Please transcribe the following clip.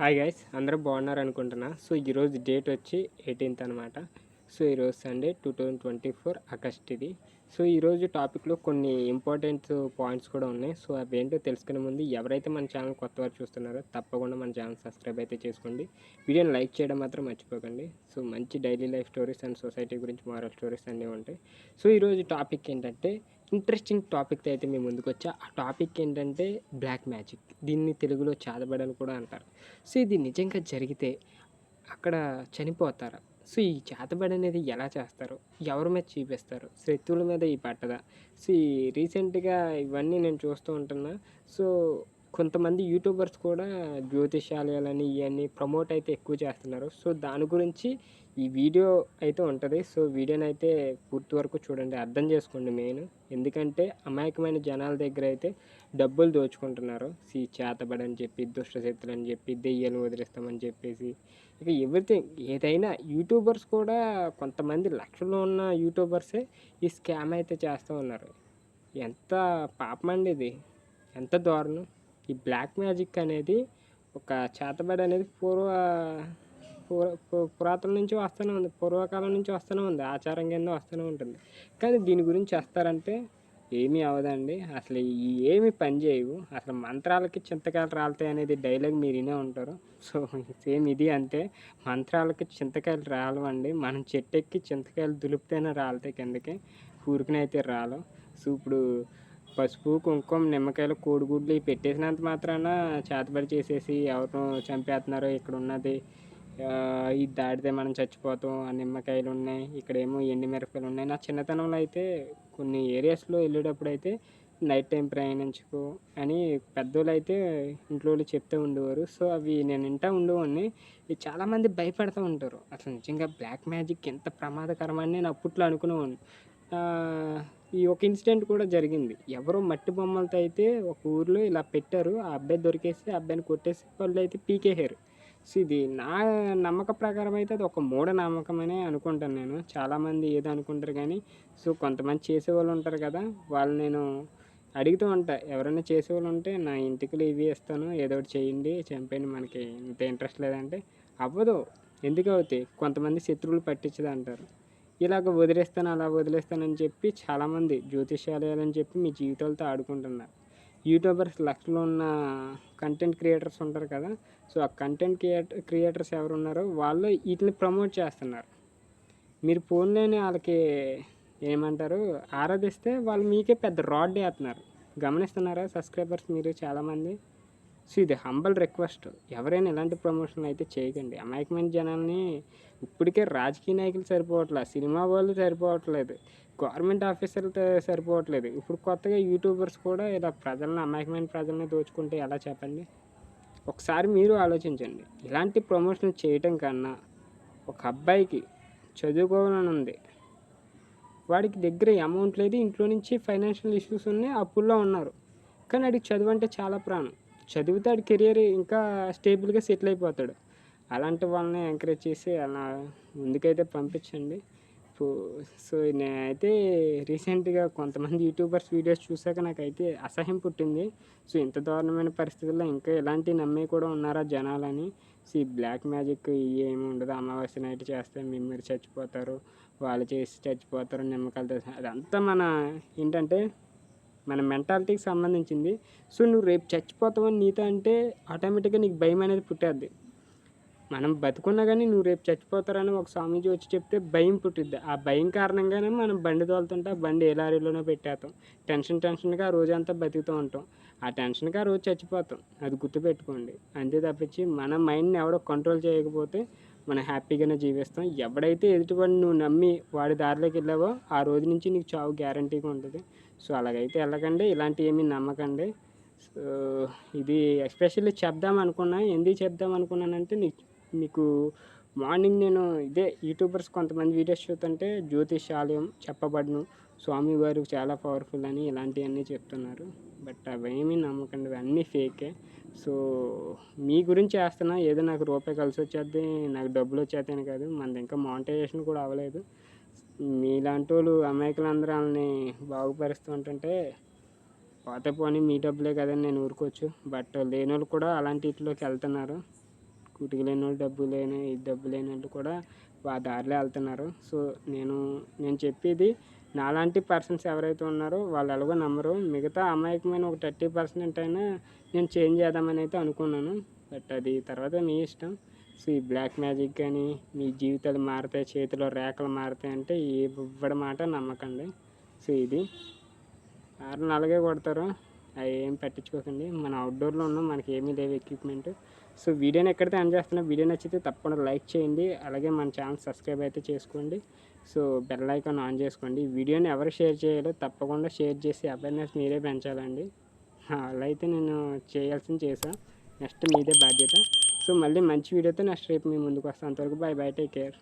Hi guys అందరూ బాగున్నారు అనుకుంటున్నా. సో ఈరోజు డేట్ వచ్చి ఎయిటీన్త్ అనమాట సో ఈరోజు Sunday two thousand twenty four August ఇది. సో ఈరోజు టాపిక్లో కొన్ని ఇంపార్టెంట్ పాయింట్స్ కూడా ఉన్నాయి. సో అవి ఏంటో తెలుసుకునే ముందు ఎవరైతే మన ఛానల్ కొత్త వారు చూస్తున్నారో తప్పకుండా మన ఛానల్ సబ్స్క్రైబ్ అయితే చేసుకోండి. వీడియోని లైక్ చేయడం మాత్రం మర్చిపోకండి. సో మంచి daily life stories and society గురించి మారల్ స్టోరీస్ అన్నీ ఉంటాయి. సో ఈరోజు టాపిక్ ఏంటంటే ఇంట్రెస్టింగ్ టాపిక్తో అయితే మేము ముందుకు వచ్చా. ఆ టాపిక్ ఏంటంటే బ్లాక్ మ్యాజిక్ దీన్ని తెలుగులో చాదబడని కూడా అంటారు. సో ఇది నిజంగా జరిగితే అక్కడ చనిపోతారు? సో ఈ చేతబడి అనేది ఎలా చేస్తారు? ఎవరి మీద చూపిస్తారు? శత్రువుల మీద ఈ పట్టదా? సో ఈ రీసెంట్గా ఇవన్నీ నేను చూస్తూ ఉంటున్నా. సో కొంతమంది యూట్యూబర్స్ కూడా జ్యోతిషాలయాలని ఇవన్నీ ప్రమోట్ అయితే ఎక్కువ చేస్తున్నారు. సో దాని గురించి ఈ వీడియో అయితే ఉంటుంది. సో వీడియోని అయితే పూర్తి వరకు చూడండి. అర్థం చేసుకోండి మెయిన్. ఎందుకంటే అమాయకమైన జనాల దగ్గర అయితే డబ్బులు దోచుకుంటున్నారు. సి చేతబడని చెప్పి దుష్టశక్తులని అని చెప్పి దెయ్యాలు వదిలేస్తామని చెప్పేసి. ఇక ఎవ్రీథింగ్ ఏదైనా యూట్యూబర్స్ కూడా కొంతమంది లక్షల్లో ఉన్న యూట్యూబర్సే ఈ స్కామ్ అయితే చేస్తూ ఉన్నారు. ఎంత పాపం అండి ఇది. ఎంత దారుణం. ఈ బ్లాక్ మ్యాజిక్ అనేది ఒక చేతబడి అనేది పూర్వ పూర్వ పురాతన నుంచి వస్తూనే ఉంది. పూర్వకాలం నుంచి వస్తూనే ఉంది. ఆచారం కింద వస్తూనే ఉంటుంది. కానీ దీని గురించి చేస్తారంటే ఏమీ అవదండి. అసలు ఈ ఏమి పని చేయవు. అసలు మంత్రాలకి చింతకాయలు రాలుతాయి అనేది డైలాగ్ మీరు వినే ఉంటారు. సో సేమ్ ఇది అంతే మంత్రాలకి చింతకాయలు రాలవండి. మనం చెట్టెక్కి చింతకాయలు దులిపితేనే రాలుతాయి కిందకి. ఊరికనైతే రాలు సో ఇప్పుడు పసుపు కుంకుమ నిమ్మకాయలు కోడిగుడ్లు ఇవి పెట్టేసినంత మాత్రాన చేతబడి చేసేసి ఎవరినో చంపేస్తున్నారు ఇక్కడ ఉన్నది ఇది దాటితే మనం చచ్చిపోతాం. ఆ నిమ్మకాయలు ఉన్నాయి. ఇక్కడేమో ఎండి మిరపకాయలు ఉన్నాయి. నా చిన్నతనంలో అయితే కొన్ని ఏరియాస్లో వెళ్ళేటప్పుడు అయితే నైట్ టైం ప్రయాణించుకో అని పెద్దోళ్ళు అయితే ఇంట్లో వాళ్ళు చెప్తూ ఉండేవారు. సో అవి నేను వింటా ఉండేవాడిని. ఇవి చాలామంది భయపడుతూ ఉంటారు. అసలు నిజంగా బ్లాక్ మ్యాజిక్ ఎంత ప్రమాదకరమని నేను అప్పట్లో అనుకునేవాడిని. ఈ ఒక ఇన్సిడెంట్ కూడా జరిగింది. ఎవరో మట్టి బొమ్మలతో అయితే ఒక ఊర్లో ఇలా పెట్టారు. ఆ అబ్బాయి దొరికేసి ఆ అబ్బాయిని కొట్టేసి వాళ్ళు అయితే పీకేశారు. సో ఇది నా నమ్మక ప్రకారం అయితే అది ఒక మూఢనమ్మకమనే అనుకుంటాను నేను. చాలామంది ఏదో అనుకుంటారు కానీ సో కొంతమంది చేసేవాళ్ళు ఉంటారు కదా వాళ్ళు నేను అడుగుతూ ఉంటా ఎవరైనా చేసేవాళ్ళు ఉంటే నా ఇంటికి ఇవి ఇస్తాను ఏదో ఒకటి చేయండి చంపేయండి మనకి ఇంత ఇంట్రెస్ట్ లేదంటే అవ్వదు. ఎందుకు అవుతాయి కొంతమంది శత్రువులు పట్టించదు అంటారు ఇలాగ వదిలేస్తాను అలా వదిలేస్తానని చెప్పి చాలామంది జ్యోతిష్యాలయాలని చెప్పి మీ జీవితాలతో ఆడుకుంటున్నారు. యూట్యూబర్స్ లక్షలు ఉన్న కంటెంట్ క్రియేటర్స్ ఉంటారు కదా సో ఆ కంటెంట్ క్రియేటర్ క్రియేటర్స్ ఎవరు ఉన్నారో వాళ్ళు వీటిని ప్రమోట్ చేస్తున్నారు. మీరు ఫోన్లోనే వాళ్ళకి ఏమంటారు ఆరాధిస్తే వాళ్ళు మీకే పెద్ద రాడ్ వేస్తున్నారు. గమనిస్తున్నారా సబ్స్క్రైబర్స్ మీరు చాలామంది? సో ఇది హంబల్ రిక్వెస్ట్ ఎవరైనా ఇలాంటి ప్రమోషన్ అయితే చేయకండి. అమాయకమైన జనాల్ని ఇప్పటికే రాజకీయ నాయకులు సరిపోవట్లేదు సినిమా వాళ్ళు సరిపోవట్లేదు గవర్నమెంట్ ఆఫీసర్లతో సరిపోవట్లేదు. ఇప్పుడు కొత్తగా యూట్యూబర్స్ కూడా ఇలా ప్రజలను అమాయకమైన ప్రజల్ని దోచుకుంటే ఎలా చెప్పండి? ఒకసారి మీరు ఆలోచించండి. ఇలాంటి ప్రమోషన్ చేయటం కన్నా ఒక అబ్బాయికి చదువుకోవాలని ఉంది. వాడికి దగ్గర అమౌంట్ లేదు ఇంట్లో నుంచి ఫైనాన్షియల్ ఇష్యూస్ ఉన్నాయి అప్పుల్లో ఉన్నారు. కానీ వాడికి చదువు అంటే చాలా ప్రాణం. చదువుతాడు కెరియర్ ఇంకా స్టేబుల్గా సెటిల్ అయిపోతాడు. అలాంటి వాళ్ళని ఎంకరేజ్ చేసి అలా ముందుకైతే పంపించండి. సో నేనైతే రీసెంట్గా కొంతమంది యూట్యూబర్స్ వీడియోస్ చూసాక నాకైతే అసహ్యం పుట్టింది. సో ఇంత దారుణమైన పరిస్థితుల్లో ఇంకా ఇలాంటి నమ్మి కూడా ఉన్నారా జనాలని? సో ఈ బ్లాక్ మ్యాజిక్ ఏమి ఉండదు. అమావాస్య నైట్ చేస్తే మిమ్మల్ని మీరు చచ్చిపోతారు. వాళ్ళు చేసి చచ్చిపోతారు. నిమ్మకాయలు అదంతా మన ఏంటంటే మన మెంటాలిటీకి సంబంధించింది. సో నువ్వు రేపు చచ్చిపోతావని నీతో అంటే ఆటోమేటిక్గా నీకు భయం అనేది పుట్టేద్ది. మనం బతుకున్నా కానీ నువ్వు రేపు చచ్చిపోతారని ఒక స్వామీజీ వచ్చి చెప్తే భయం పుట్టిద్ది. ఆ భయం కారణంగానే మనం బండి తోలుతుంటే ఆ బండి ఏ పెట్టేస్తాం. టెన్షన్ టెన్షన్గా ఆ రోజంతా బతుకుతూ ఉంటాం. ఆ టెన్షన్గా ఆ రోజు చచ్చిపోతాం. అది గుర్తుపెట్టుకోండి. అంతే తప్పించి మన మైండ్ని ఎవడో కంట్రోల్ చేయకపోతే మనం హ్యాపీగానే జీవిస్తాం. ఎవడైతే ఎదుటివాడిని నువ్వు నమ్మి వాడి దారిలోకి వెళ్ళావో ఆ రోజు నుంచి నీకు చావు గ్యారంటీగా ఉంటుంది. సో అలాగైతే వెళ్ళకండి. ఇలాంటి ఏమీ నమ్మకండి. సో ఇది ఎస్పెషల్లీ చెప్దాం అనుకున్నా ఎందుకు చెప్దాం అనుకున్నానంటే నీకు మీకు మార్నింగ్ నేను ఇదే యూట్యూబర్స్ కొంతమంది వీడియోస్ చూస్తుంటే జ్యోతిషాలయం చెప్పబడును స్వామివారు చాలా పవర్ఫుల్ అని ఇలాంటివన్నీ చెప్తున్నారు. బట్ అవేమీ నమ్మకండి అన్నీ ఫేకే సో మీ గురించి వేస్తున్నా ఏదో నాకు రూపాయి కలిసి వచ్చేది నాకు డబ్బులు వచ్చేస్తాయని కాదు. మనది ఇంకా మానిటైజేషన్ కూడా అవ్వలేదు. మీలాంటి వాళ్ళు అమాయకులందరూ వాళ్ళని బాగుపరుస్తూ ఉంటుంటే పోతే పోనీ మీ డబ్బులే కదని నేను ఊరుకోవచ్చు. బట్ లేని వాళ్ళు కూడా అలాంటి వీటిలోకి వెళ్తున్నారు. కుటికి లేని వాళ్ళు డబ్బు లేని డబ్బు లేని వాళ్ళు కూడా ఆ దారిలో వెళ్తున్నారు. సో నేను నేను చెప్పేది నాలాంటి పర్సన్స్ ఎవరైతే ఉన్నారో వాళ్ళు ఎలాగో నమ్మరు. మిగతా అమాయకమైన ఒక థర్టీ పర్సెంట్ అయినా నేను చేంజ్ చేద్దామని అయితే అనుకున్నాను. బట్ అది తర్వాత మీ ఇష్టం. సో ఈ బ్లాక్ మ్యాజిక్ కానీ మీ జీవితాలు మారుతాయి చేతిలో రేఖలు మారుతాయి అంటే ఇవ్వడం మాట నమ్మకండి. సో ఇది. ఆరు అలాగే కొడతారు. అవి ఏం పట్టించుకోకండి. మన అవుట్డోర్లో ఉన్నాం మనకి ఏమీ లేవు ఎక్విప్మెంట్ సో వీడియోని ఎక్కడితే ఆన్ చేస్తున్నా వీడియో నచ్చితే తప్పకుండా లైక్ చేయండి. అలాగే మన ఛానల్ సబ్స్క్రైబ్ అయితే చేసుకోండి. సో బెల్ ఐకాన్ ఆన్ చేసుకోండి. వీడియోని ఎవరు షేర్ చేయాలో తప్పకుండా షేర్ చేసి అవేర్నెస్ మీరే పెంచాలండి. అలా అయితే నేను చేయాల్సింది చేశాను నెక్స్ట్ మీదే బాధ్యత. సో మళ్ళీ మంచి వీడియోతో నెక్స్ట్ రేపు మీ ముందుకు వస్తాను. అంతవరకు బాయ్ బాయ్ టేక్ కేర్